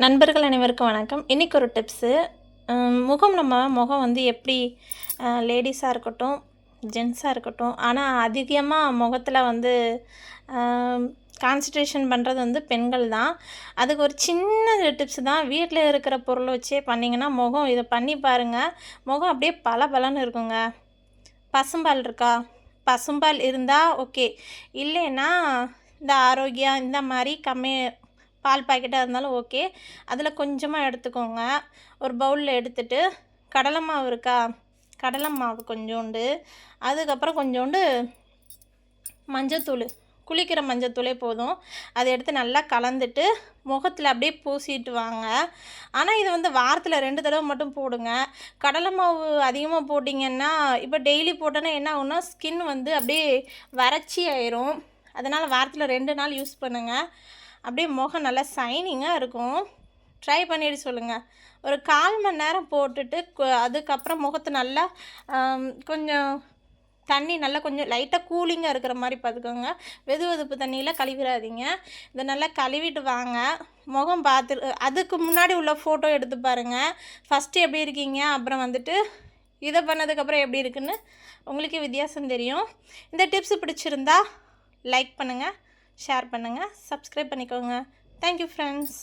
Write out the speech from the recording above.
நண்பர்கள் அனைவருக்கும் வணக்கம். இன்றைக்கி ஒரு டிப்ஸு முகம் நம்ம முகம் வந்து எப்படி லேடிஸாக இருக்கட்டும் ஜென்ஸாக இருக்கட்டும் ஆனால் அதிகமாக முகத்தில் வந்து கான்சன்ட்ரேஷன் பண்ணுறது வந்து பெண்கள் தான். அதுக்கு ஒரு சின்ன டிப்ஸ் தான். வீட்டில் இருக்கிற பொருள் வச்சே பண்ணிங்கன்னா முகம் இதை பண்ணி பாருங்கள் முகம் அப்படியே பல பலன்னு இருக்குங்க. பசும்பால் இருக்கா? பசும்பால் இருந்தால் ஓகே இல்லைன்னா இந்த ஆரோக்கியம் இந்த மாதிரி கம்மி பால் பாக்கெட்டாக இருந்தாலும் ஓகே. அதில் கொஞ்சமாக எடுத்துக்கோங்க. ஒரு பவுலில் எடுத்துட்டு கடலை மாவு இருக்கா? கடலை மாவு கொஞ்சோண்டு. அதுக்கப்புறம் கொஞ்சோண்டு மஞ்சத்தூள். குளிக்கிற மஞ்சத்தூளே போதும். அதை எடுத்து நல்லா கலந்துட்டு முகத்தில் அப்படியே பூசிட்டு வாங்க. ஆனால் இது வந்து வாரத்தில் ரெண்டு தடவை மட்டும் போடுங்க. கடலை மாவு அதிகமாக போட்டிங்கன்னா இப்போ டெய்லி போட்டோன்னா என்ன ஆகும்னா ஸ்கின் வந்து அப்படியே வறட்சி ஆயிரும். அதனால் வாரத்தில் ரெண்டு நாள் யூஸ் பண்ணுங்கள் அப்படியே முகம் நல்லா சைனிங்காக இருக்கும். ட்ரை பண்ணிட்டு சொல்லுங்கள் ஒரு கால் மணி நேரம் போட்டுட்டு அதுக்கப்புறம் முகத்தை நல்லா கொஞ்சம் தண்ணி நல்லா கொஞ்சம் லைட்டாக கூலிங்காக இருக்கிற மாதிரி பார்த்துக்கோங்க. வெது வெதுப்பு தண்ணியில் கழுவிடாதீங்க. இதை நல்லா கழுவிட்டு வாங்க. முகம் பார்த்து அதுக்கு முன்னாடி உள்ள ஃபோட்டோ எடுத்து பாருங்கள் ஃபஸ்ட்டு எப்படி இருக்கீங்க? அப்புறம் வந்துட்டு இதை பண்ணதுக்கப்புறம் எப்படி இருக்குன்னு உங்களுக்கே வித்தியாசம் தெரியும். இந்த டிப்ஸ் பிடிச்சிருந்தா லைக் பண்ணுங்கள் ஷேர் பண்ணுங்கள் சப்ஸ்கிரைப் பண்ணிக்கோங்க. Thank you friends